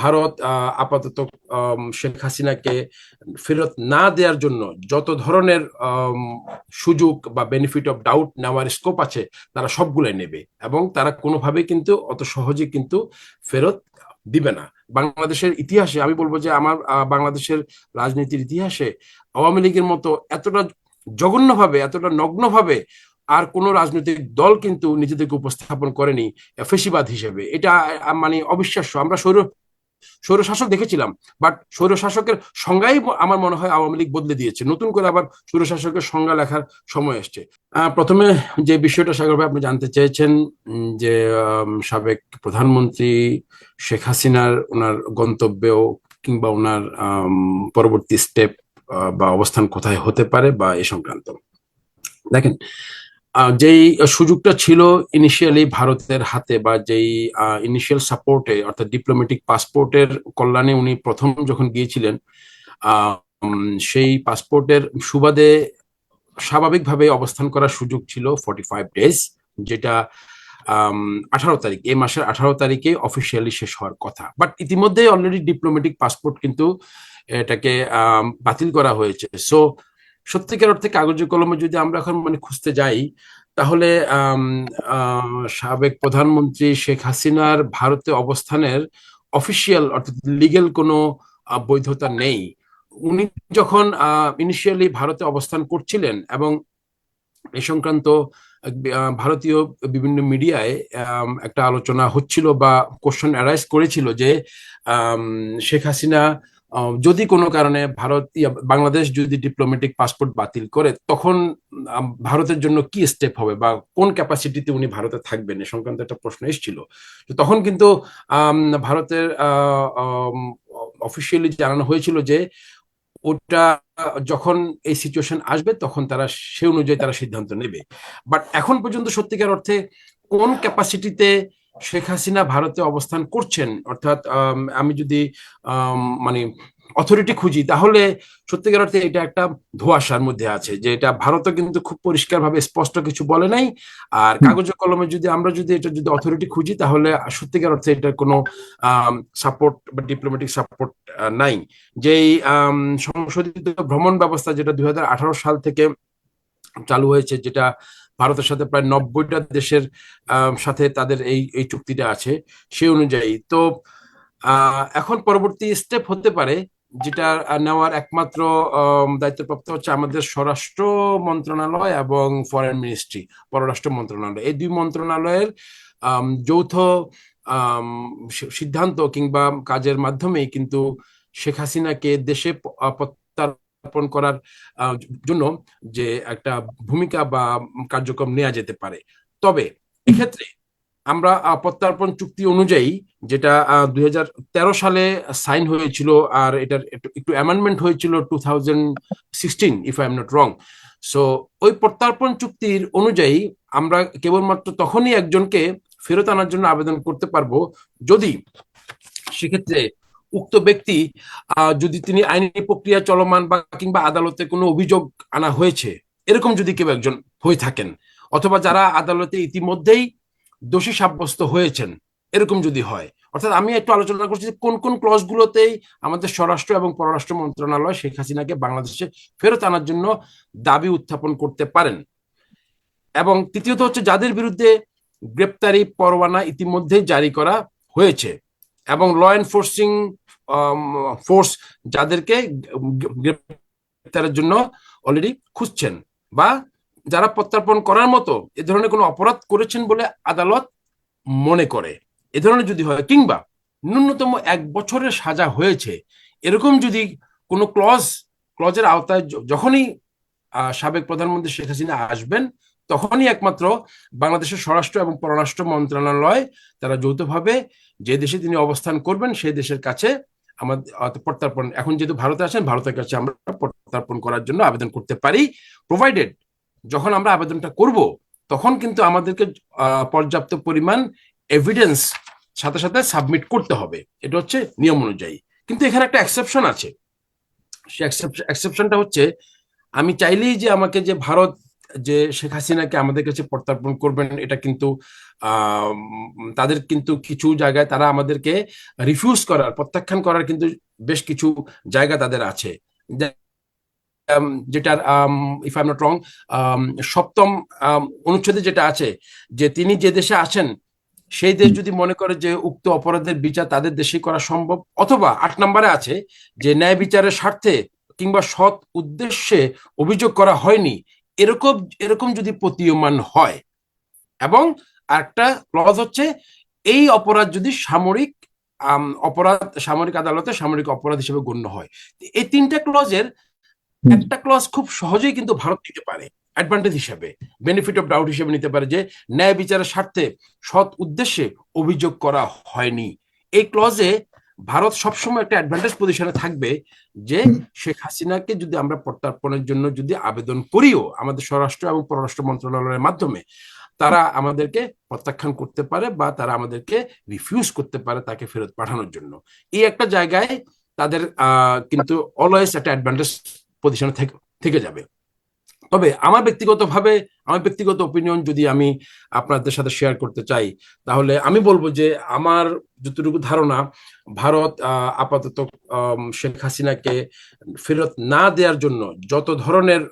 ভারত আপাতত শেখ হাসিনাকে ফেরত না দেওয়ার জন্য যত ধরনের সুযোগ বা বেনিফিট অফ ডাউট নেওয়ার স্কোপ আছে, তারা সবগুলোই নেবে এবং তারা কোনোভাবে কিন্তু অত সহজে কিন্তু ফেরত দিবে না। বাংলাদেশের ইতিহাসে আমি বলব যে আমার বাংলাদেশের রাজনীতির ইতিহাসে আওয়ামী লীগের মতো এতটা জঘন্যভাবে, এতটা নগ্নভাবে আর কোন রাজনৈতিক দল কিন্তু নিজেদেরকে উপস্থাপন করেনি, ফেসিবাদ হিসেবে। এটা মানে অবিশ্বাস্য। আমরা সৌর স্বৈরশাসক দেখেছিলাম বাট স্বৈরশাসকের সংজ্ঞাই আমার মনে হয় আওয়ামী লীগ বদলে দিয়েছে। নতুন করে আবার স্বৈরশাসকের সংজ্ঞা লেখার সময় এসছে। প্রথমে যে বিষয়টা, সাগর ভাই, আপনি জানতে চেয়েছেন যে সাবেক প্রধানমন্ত্রী শেখ হাসিনার ওনার গন্তব্যেও কিংবা ওনার পরবর্তী স্টেপ বা অবস্থান কোথায় হতে পারে বা এ সংক্রান্ত। দেখেন যেই সুযোগটা ছিল ইনিশিয়ালি ভারতের হাতে বা যেই ইনিশিয়াল সাপোর্টে অর্থাৎ ডিপ্লোম্যাটিক পাসপোর্টের কল্যাণে উনি প্রথম যখন গিয়েছিলেন সেই পাসপোর্টের সুবাদে স্বাভাবিকভাবে অবস্থান করার সুযোগ ছিল ফর্টি ফাইভ ডেজ যেটা আঠারো তারিখ এই মাসের আঠারো তারিখে অফিসিয়ালি শেষ হওয়ার কথা। বাট ইতিমধ্যে অলরেডি ডিপ্লোম্যাটিক পাসপোর্ট কিন্তু এটাকে বাতিল করা হয়েছে। সো সত্যিকার অর্থে কাগজে কলমে যদি আমরা এখন মানে খুঁজতে যাই, তাহলে সাবেক প্রধানমন্ত্রী শেখ হাসিনার ভারতে অবস্থানের অফিসিয়াল অর্থাৎ লিগেল কোনো বৈধতা নেই। উনি যখন ইনিশিয়ালি ভারতে অবস্থান করছিলেন এবং এ সংক্রান্ত ভারতীয় বিভিন্ন মিডিয়ায় একটা আলোচনা হচ্ছিল বা কোশ্চেন অ্যারাইজ করেছিল যে শেখ হাসিনা যদি কোনো কারণে ভারত বাংলাদেশ যদি ডিপ্লোমেটিক পাসপোর্ট বাতিল করে, তখন ভারতের জন্য কি স্টেপ হবে বা কোন ক্যাপাসিটিতে উনি ভারতে থাকবেন এ সংক্রান্ত একটা প্রশ্ন এসেছিল। তখন কিন্তু ভারতের অফিসিয়ালি জানানো হয়েছিল যে ওটা যখন এই সিচুয়েশন আসবে, তখন তারা সে অনুযায়ী তারা সিদ্ধান্ত নেবে। বাট এখন পর্যন্ত সত্যিকার অর্থে কোন ক্যাপাসিটিতে শেখ হাসিনা ভারতে অবস্থান করছেন অর্থাৎ আমি যদি মানে অথরিটি খুঁজি তাহলে সত্যিকার অর্থে এটা একটা ধোয়াশার মধ্যে আছে যে এটা ভারতও কিন্তু খুব পরিষ্কারভাবে স্পষ্ট কিছু বলে নাই। আর কাগজে কলমে যদি আমরা যদি এটা যদি অথরিটি খুঁজি তাহলে সত্যিকার অর্থে এটার কোনো সাপোর্ট বা ডিপ্লোম্যাটিক সাপোর্ট নাই। যেই সংশোধিত ভ্রমণ ব্যবস্থা যেটা দুই হাজার আঠারো সাল থেকে চালু হয়েছে যেটা ভারতের সাথে প্রায় নব্বইটা দেশের সাথে তাদের এই এই চুক্তিটা আছে সে অনুযায়ী। তো এখন পরবর্তী স্টেপ হতে পারে যেটা নেওয়ার একমাত্র দায়িত্বপ্রাপ্ত হচ্ছে আমাদের স্বরাষ্ট্র মন্ত্রণালয় এবং ফরেন মিনিস্ট্রি পররাষ্ট্র মন্ত্রণালয়। এই দুই মন্ত্রণালয়ের যৌথ সিদ্ধান্ত কিংবা কাজের মাধ্যমেই কিন্তু শেখ হাসিনাকে দেশে প্রত্যার্পণ করার জন্য যে একটা ভূমিকা বা কার্যক্রম নেওয়া যেতে পারে। তবে এক্ষেত্রে আমরা প্রত্যার্পণ চুক্তি অনুযায়ী যেটা দুই হাজার তেরো সালে সাইন হয়েছিল আর এটার একটু অ্যামেন্ডমেন্ট হয়েছিল two thousand sixteen if I am not wrong so ওই প্রত্যার্পণ চুক্তির অনুযায়ী আমরা কেবলমাত্র তখনই একজনকে ফেরত আনার জন্য আবেদন করতে পারব যদি সেক্ষেত্রে উক্ত ব্যক্তি যদি তিনি আইনি প্রক্রিয়া চলমান বা কিংবা আদালতে কোনো অভিযোগ আনা হয়েছে, এরকম যদি কেউ একজন হয়ে থাকেন, অথবা যারা আদালতে ইতিমধ্যেই দোষী সাব্যস্ত হয়েছেন, এরকম যদি হয়, অর্থাৎ আমি একটু আলোচনা করছি কোন কোন ক্লসগুলোতেই আমাদের স্বরাষ্ট্র এবং পররাষ্ট্র মন্ত্রণালয় শেখ হাসিনাকে বাংলাদেশে ফেরত আনার জন্য দাবি উত্থাপন করতে পারেন। এবং তৃতীয়ত হচ্ছে যাদের বিরুদ্ধে গ্রেপ্তারি পরোয়ানা ইতিমধ্যেই জারি করা হয়েছে এবং ল এনফোর্সিং ফোর্স যাদেরকে গ্রেপ্তারের জন্য অলরেডি খুঁজছেন বা যারা প্রত্যার্পণ করার মতো এ ধরনের কোনো অপরাধ করেছেন বলে আদালত মনে করে। এ ধরনের যদি হয় কিংবা ন্যূনতম এক বছরের সাজা হয়েছে, এরকম যদি কোনো ক্লজ ক্লজের আওতায় যখনই সাবেক প্রধানমন্ত্রী শেখ হাসিনা আসবেন, তখনই একমাত্র বাংলাদেশের স্বরাষ্ট্র এবং পররাষ্ট্র মন্ত্রণালয় তারা যৌথভাবে যে দেশে তিনি অবস্থান করবেন, সেই দেশের কাছে আমাদের প্রত্যার্পণ। এখন যেহেতু ভারতে আসেন, ভারতের কাছে আমরা প্রত্যার্পণ করার জন্য আবেদন করতে পারি। প্রোভাইডেড যখন আমরা আবেদনটা করব, তখন কিন্তু আমাদেরকে পর্যাপ্ত পরিমাণ এভিডেন্স সাথে সাথে সাবমিট করতে হবে। এটা হচ্ছে নিয়ম অনুযায়ী। কিন্তু এখানে একটা এক্সেপশন আছে। সে এক্সেপশনটা হচ্ছে, আমি চাইলেই যে আমাকে যে ভারত যে শেখ হাসিনাকে আমাদের কাছে প্রত্যার্পণ করবেন, এটা কিন্তু তাদের কিন্তু কিছু জায়গায় তারা আমাদেরকে রিফিউজ করার, প্রত্যাখ্যান করার কিন্তু বেশ কিছু জায়গা তাদের আছে। যেটার ইফ আই নট রং সপ্তম অনুচ্ছেদে যেটা আছে, যে তিনি যে দেশে আছেন, সেই দেশ যদি মনে করে যে উক্ত অপরাধের বিচার তাদের দেশে করা সম্ভব, অথবা আট নম্বরে আছে যে ন্যায় বিচারের স্বার্থে কিংবা সৎ উদ্দেশ্যে অভিযোগ করা হয়নি এরকম এরকম যদি প্রতীয়মান হয় এবং আরেকটা ক্লজ হচ্ছে এই অপরাধ যদি সামরিক অপরাধ সামরিক আদালতে সামরিক অপরাধ হিসেবে গণ্য হয় এই তিনটা ক্লজের একটা ক্লজ খুব সহজেই কিন্তু ভারত নিতে পারে অ্যাডভান্টেজ হিসেবে বেনিফিট অফ ডাউট হিসেবে নিতে পারে যে ন্যায় বিচারের স্বার্থে সৎ উদ্দেশ্যে অভিযোগ করা হয়নি। এই ক্লজে ভারত সবসময় একটা অ্যাডভান্টেজ পজিশনে থাকবে যে শেখ হাসিনাকে যদি আমরা প্রত্যার্পণের জন্য যদি আবেদন করিও আমাদের স্বরাষ্ট্র এবং পররাষ্ট্র মন্ত্রণালয়ের মাধ্যমে তারা আমাদেরকে প্রত্যাখ্যান করতে পারে বা তারা আমাদেরকে রিফিউজ করতে পারে তাকে ফেরত পাঠানোর জন্য। এই একটা জায়গায় তাদের আহ, কিন্তু অলওয়েজ একটা অ্যাডভান্টেজ পজিশনে থেকে থেকে যাবে। তবে আমার ব্যক্তিগতভাবে, আমার ব্যক্তিগত ওপিনিয়ন যদি আমি আপনাদের সাথে শেয়ার করতে চাই, তাহলে আমি বলব যে আমার যতটুকু ধারণা, ভারত আপাতত শেখ হাসিনাকে ফেরত না দেওয়ার জন্য যত ধরনের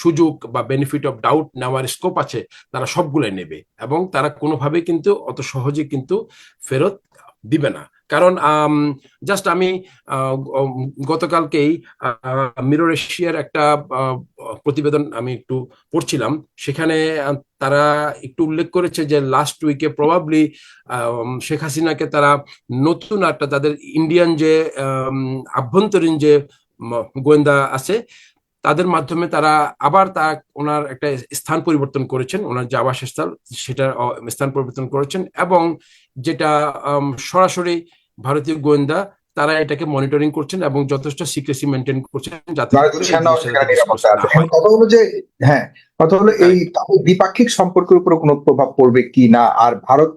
সুযোগ বা বেনিফিট অফ ডাউট নেওয়ার স্কোপ আছে, তারা সবগুলোই নেবে এবং তারা কোনোভাবেই কিন্তু অত সহজে কিন্তু ফেরত দিবে না। কারণ জাস্ট আমি গতকালকেই মিরর এশিয়ার একটা প্রতিবেদন আমি একটু পড়ছিলাম, সেখানে তারা একটু উল্লেখ করেছে যে লাস্ট উইকে প্রবাবলি শেখ হাসিনাকে তারা নতুন একটা তাদের ইন্ডিয়ান যে আভ্যন্তরীণ যে গোয়েন্দা আছে, তাদের মাধ্যমে তারা আবার তা ওনার একটা স্থান পরিবর্তন করেছেন, ওনার যে আবাসস্থল সেটা স্থান পরিবর্তন করেছেন এবং যেটা সরাসরি ভারতীয় গোয়েন্দা তারা এটাকে মনিটরিং করছেন এবং যথেষ্ট সিক্রেসি মেনটেন করছেন যাতে কথা হলো যে হ্যাঁ কথা হলো এই দ্বিপাক্ষিক সম্পর্কের উপরে কোনো প্রভাব পড়বে কি না? আর ভারত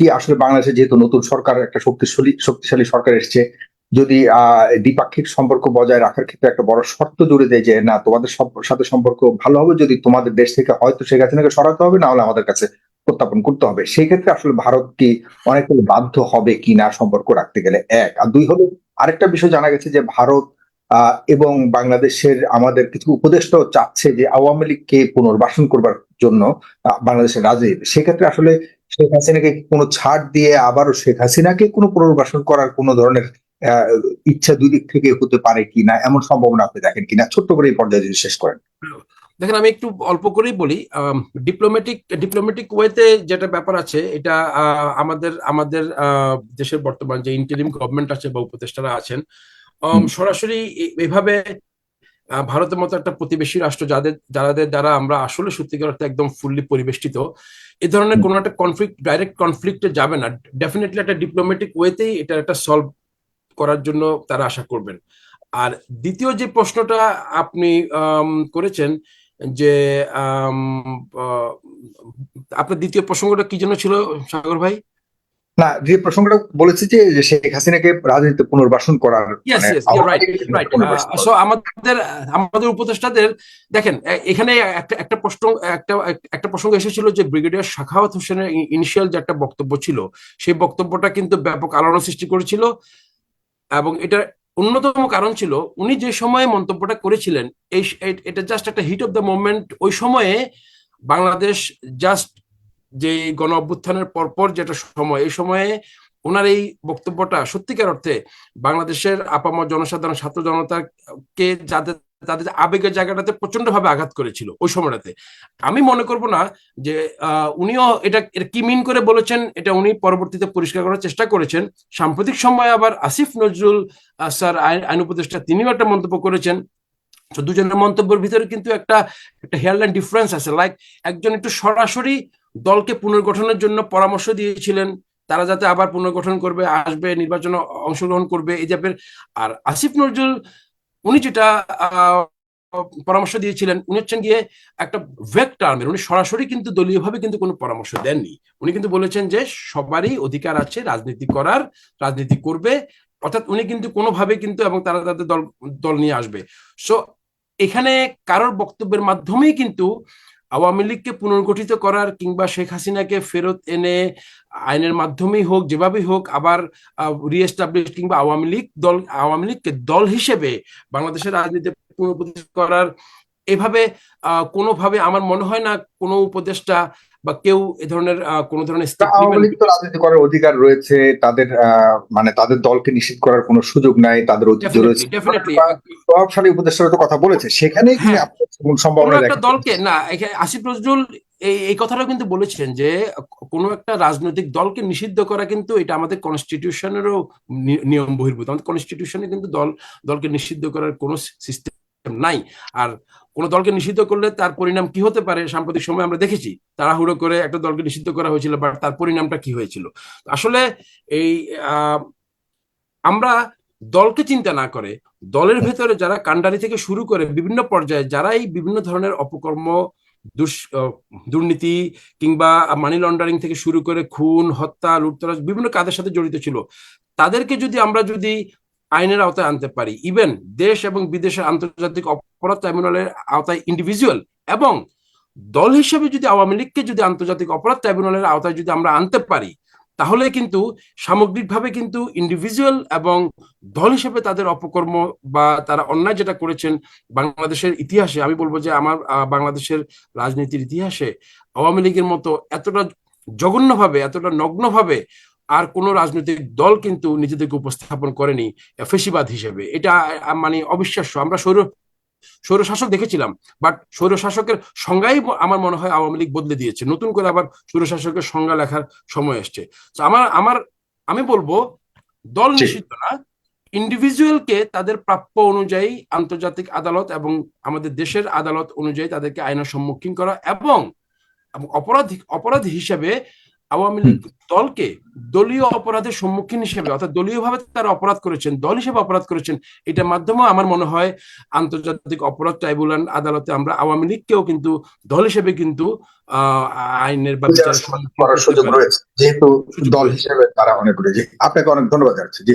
কি আসলে বাংলাদেশে যেহেতু নতুন সরকার একটা শক্তিশালী শক্তিশালী সরকার এসছে যদি আহ দ্বিপাক্ষিক সম্পর্ক বজায় রাখার ক্ষেত্রে একটা বড় শর্ত জুড়ে দেয় যে না তোমাদের সব- সাথে সম্পর্ক ভালো হবে। যদি তোমাদের দেশ থেকে হয়তো শেখ হাসিনাকে সরাতে হবে না হলে আমাদের কাছে প্রত্যাপন করতে হবে। সেই ক্ষেত্রে আসলে ভারত কি বাধ্য হবে কি না সম্পর্ক রাখতে গেলে? এক। আর দুই হলো, আরেকটা বিষয় জানা গেছে যে ভারত এবং বাংলাদেশের আমাদের কিছু উপদেষ্টাও চাচ্ছে যে আওয়ামী লীগকে পুনর্বাসন করবার জন্য বাংলাদেশের রাজনীতি। সেক্ষেত্রে আসলে শেখ হাসিনাকে কোনো ছাড় দিয়ে আবারও শেখ হাসিনাকে কোনো পুনর্বাসন করার কোনো ধরনের ইচ্ছা দুই দিক থেকে হতে পারে কিনা এমন সম্ভাবনা আপনি দেখেন কিনা ছোট্ট করে এই পর্যায়ে যদি শেষ করেন। দেখেন আমি একটু অল্প করেই বলি ডিপ্লোম্যাটিক ডিপ্লোম্যাটিক ওয়েতে যেটা ব্যাপার আছে এটা আমাদের আমাদের দেশের বর্তমান যে ইন্টারিম গভর্নমেন্ট আছে বা উপদেষ্টারা আছেন সরাসরি এভাবে ভারতের মতো একটা প্রতিবেশী রাষ্ট্র যাদের যাদের দ্বারা আমরা আসলে সত্যিকার অর্থে একদম ফুললি পরিবেষ্টিত এ ধরনের কোনো একটা কনফ্লিক্ট ডাইরেক্ট কনফ্লিক্টে যাবে না। ডেফিনেটলি একটা ডিপ্লোম্যাটিক ওয়েতেই এটা একটা সলভ করার জন্য তারা আশা করবেন। আর দ্বিতীয় যে প্রশ্নটা আপনি করেছেন যে আপনার দ্বিতীয় প্রসঙ্গটা কি জন্য ছিল সাগর ভাই? না যে প্রসঙ্গটা বলেছে যে শেখ হাসিনাকে রাজনীতিতে পুনর্বাসন করার মানে আমাদের আমাদের উপদেষ্টাদের দেখেন এখানে একটা একটা প্রশ্ন একটা একটা প্রসঙ্গ এসেছিল যে ব্রিগেডিয়ার শাখাওয়াত হোসেনের ইনিশিয়াল যে একটা বক্তব্য ছিল সেই বক্তব্যটা কিন্তু ব্যাপক আলোড়ন সৃষ্টি করেছিল এবং এটার অন্যতম কারণ ছিল উনি যে সময়ে মন্তব্যটা করেছিলেন, এই এটা জাস্ট একটা হিট অফ দ্য মোমেন্ট ওই সময়ে বাংলাদেশ জাস্ট যে গণ অভ্যুত্থানের পরপর যেটা সময়, এই সময়ে ওনার এই বক্তব্যটা সত্যিকার অর্থে বাংলাদেশের আপামর জনসাধারণ, ছাত্র জনতাকে যাদের তাদের আবেগের জায়গাটাতে প্রচণ্ড ভাবে আঘাত করেছিল ওই সময়টাতে। আমি মনে করব না যে উনিও এটা কি মিন করে বলেছেন, এটা উনি পরবর্তীতে পরিষ্কার করার চেষ্টা করেছেন। সাম্প্রতিক সময়ে আবার আসিফ নজরুল স্যার, আইন উপদেষ্টা, তিনিও একটা মন্তব্য করেছেন। দুজনের মন্তব্যের ভিতরে কিন্তু একটা একটা হেয়ারলাইন ডিফারেন্স আছে। লাইক একজন একটু সরাসরি দলকে পুনর্গঠনের জন্য পরামর্শ দিয়েছিলেন, তারা যাতে আবার পুনর্গঠন করবে, আসবে, নির্বাচনে অংশগ্রহণ করবে, এই টাইপের আর আসিফ নজরুল উনি যেটা পরামর্শ দিয়েছিলেন, উনি হচ্ছেন গিয়ে একটা ভেক টার্মের উনি সরাসরি কিন্তু দলীয়ভাবে কিন্তু কোনো পরামর্শ দেননি। উনি কিন্তু বলেছেন যে সবারই অধিকার আছে রাজনীতি করার, রাজনীতি করবে, অর্থাৎ উনি কিন্তু কোনোভাবে কিন্তু এবং তারা তাদের দল দল নিয়ে আসবে। সো এখানে কারোর বক্তব্যের মাধ্যমেই কিন্তু আওয়ামী লীগকে পুনর্গঠিত করার কিংবা শেখ হাসিনাকে ফেরত এনে আইনের মাধ্যমেই হোক, যেভাবেই হোক, আবার রিএস্টাবলিশ কিংবা আওয়ামী লীগ দল, আওয়ামী লীগকে দল হিসেবে বাংলাদেশের রাজনীতি পুনঃপ্রতিষ্ঠা করার এভাবে কোনোভাবে আমার মনে হয় না কোনো উপদেষ্টা বা কেউ এ ধরনের কোনো ধরনের আওয়ামী লীগ তো রাজনীতি করার অধিকার রয়েছে তাদের মানে তাদের দলকে নিষিদ্ধ করার কোনো সুযোগ নাই তাদের ঐতিহ্য রয়েছে. প্রভাবশালী উপদেষ্টারা তো কথা বলেছে সেখানে কি হ্যাঁ। সম্ভাবনা একটা দলকে না আসিফ নজরুল এই এই কথাটাও কিন্তু বলেছেন যে কোনো একটা রাজনৈতিক দলকে নিষিদ্ধ করা কিন্তু এটা আমাদের কনস্টিটিউশনেরও নিয়ম বহির্ভূত আমাদের কনস্টিটিউশনে কিন্তু দল দলকে নিষিদ্ধ করার কোনো সিস্টেম নাই আর কোন দলকে নিষিদ্ধ করলে তার পরিণাম কি হতে পারে সাম্প্রতিক সময় আমরা দেখেছি। তাড়াহুড়ো করে একটা দলকে নিষিদ্ধ করা হয়েছিল বাট তার পরিণামটা কি হয়েছিল? আসলে এই আমরা দলকে চিন্তা না করে দলের ভেতরে যারা কান্ডারি থেকে শুরু করে বিভিন্ন পর্যায়ে যারা এই বিভিন্ন ধরনের অপকর্ম দুর্নীতি কিংবা মানি লন্ডারিং থেকে শুরু করে খুন, হত্যা, লুটতরাজ বিভিন্ন কাজের সাথে জড়িত ছিল, তাদেরকে যদি আমরা যদি আইনের আওতায় আনতে পারি। ইভেন দেশ এবং বিদেশের আন্তর্জাতিক অপরাধ ট্রাইব্যুনালের আওতায় ইন্ডিভিজুয়াল এবং দল হিসেবে যদি আওয়ামী লীগকে যদি আন্তর্জাতিক অপরাধ ট্রাইব্যুনালের আওতায় যদি আমরা আনতে পারি, তাহলে কিন্তু সামগ্রিকভাবে কিন্তু ইন্ডিভিজুয়াল এবং দল হিসেবে তাদের অপকর্ম বা তারা অন্যায় যেটা করেছেন বাংলাদেশের ইতিহাসে, আমি বলব যে আমার বাংলাদেশের রাজনীতির ইতিহাসে আওয়ামী লীগের মতো এতটা জঘন্যভাবে, এতটা নগ্নভাবে আর কোনো রাজনৈতিক দল কিন্তু নিজেদেরকে উপস্থাপন করেনি ফেসিবাদ হিসেবে। এটা মানে অবিশ্বাস্য। আমরা সৌর স্বৈরশাসক দেখেছিলাম বাট স্বৈরশাসকের সংজ্ঞাই আমার মনে হয় আওয়ামী লীগ বদলে দিয়েছে। নতুন করে আবার স্বৈরশাসকের সংজ্ঞা লেখার সময় এসছে। তো আমার আমার আমি বলব দল। নিষিদ্ধ না। ইন্ডিভিজুয়ালকে তাদের প্রাপ্য অনুযায়ী আন্তর্জাতিক আদালত এবং আমাদের দেশের আদালত অনুযায়ী তাদেরকে আইনের সম্মুখীন করা এবং এবং অপরাধ অপরাধ হিসেবে আওয়ামী লীগ দলকে দলীয় অপরাধের সম্মুখীন হিসেবে অর্থাৎ দলীয় ভাবে তারা অপরাধ করেছেন দল হিসেবে অপরাধ করেছেন এটার মাধ্যমে আমার মনে হয় আন্তর্জাতিক অপরাধ ট্রাইব্যুনাল আদালতে আমরা আওয়ামী লীগকেও কিন্তু দল হিসেবে কিন্তু আহ, আইনের বা বিচার করার সুযোগ রয়েছে যেহেতু দল হিসেবে তারা অনেক আপনাকে অনেক ধন্যবাদ জানাচ্ছি। জি।